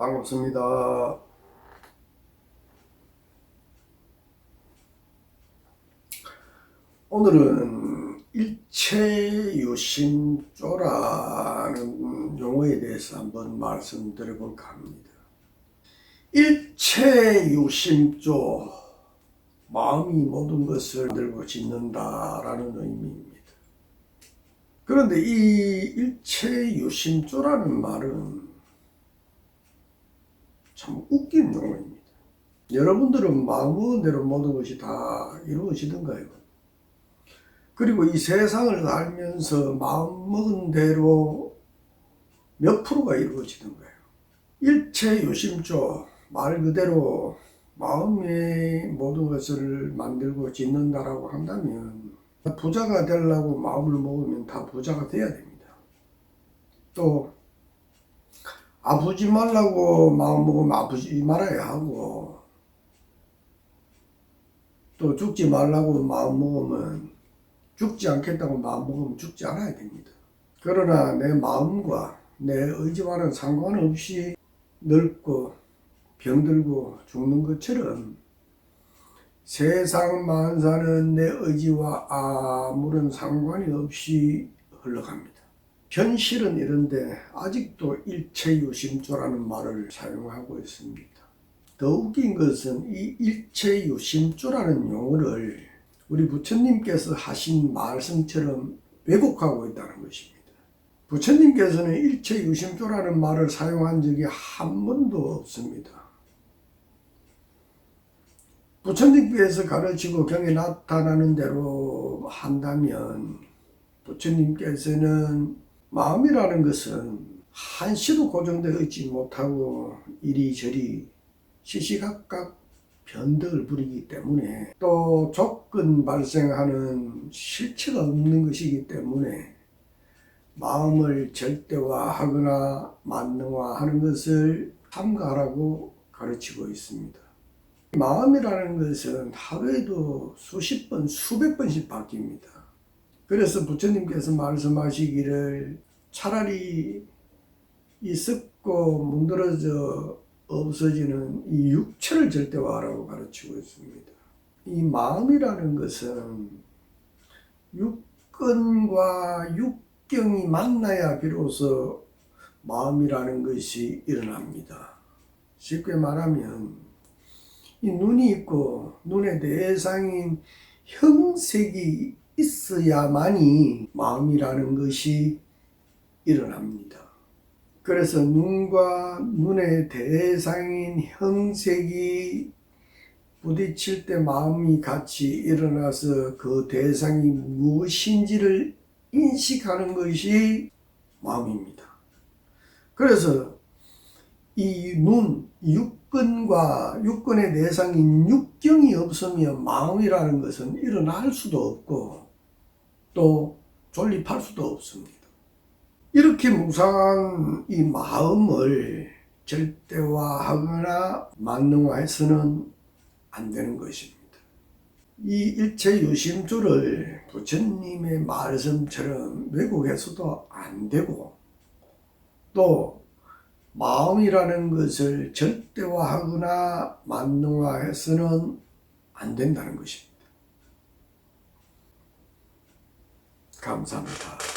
반갑습니다. 오늘은 일체유심조라는 용어에 대해서 한번 말씀드려볼까 합니다. 일체유심조, 마음이 모든 것을 들고 짓는다라는 의미입니다. 그런데 이 일체유심조라는 말은 참 웃긴 용어입니다. 여러분들은 마음먹은 대로 모든 것이 다 이루어지던가요? 그리고 이 세상을 알면서 마음먹은 대로 몇 프로가 이루어지던가요? 일체유심조, 말 그대로 마음의 모든 것을 만들고 짓는다라고 한다면 부자가 되려고 마음을 먹으면 다 부자가 돼야 됩니다. 또 아프지 말라고 마음 먹으면 아프지 말아야 하고 또 죽지 말라고 마음 먹으면 죽지 않겠다고 마음 먹으면 죽지 않아야 됩니다. 그러나 내 마음과 내 의지와는 상관없이 늙고 병들고 죽는 것처럼 세상 만사는 내 의지와 아무런 상관이 없이 흘러갑니다. 현실은 이런데 아직도 일체유심조라는 말을 사용하고 있습니다. 더 웃긴 것은 이 일체유심조라는 용어를 우리 부처님께서 하신 말씀처럼 왜곡하고 있다는 것입니다. 부처님께서는 일체유심조라는 말을 사용한 적이 한 번도 없습니다. 부처님께서 가르치고 경에 나타나는 대로 한다면 부처님께서는 마음이라는 것은 한시도 고정되어 있지 못하고 이리저리 시시각각 변덕을 부리기 때문에 또 조건 발생하는 실체가 없는 것이기 때문에 마음을 절대화하거나 만능화하는 것을 삼가하라고 가르치고 있습니다. 마음이라는 것은 하루에도 수십 번, 수백 번씩 바뀝니다. 그래서 부처님께서 말씀하시기를 차라리 이 썩고 문드러져 없어지는 이 육체를 절대화하라고 가르치고 있습니다. 이 마음이라는 것은 육根과 육경이 만나야 비로소 마음이라는 것이 일어납니다. 쉽게 말하면 이 눈이 있고 눈의 대상인 형색이 있어야만이 마음이라는 것이 일어납니다. 그래서 눈과 눈의 대상인 형색이 부딪힐 때 마음이 같이 일어나서 그 대상이 무엇인지를 인식하는 것이 마음입니다. 그래서 이 눈, 육근과 육근의 대상인 육경이 없으면 마음이라는 것은 일어날 수도 없고 또 존립할 수도 없습니다. 이렇게 무상한 이 마음을 절대화하거나 만능화해서는 안 되는 것입니다. 이 일체 유심조를 부처님의 말씀처럼 왜곡해서도 안 되고 또 마음이라는 것을 절대화하거나 만능화해서는 안 된다는 것입니다. 감사합니다.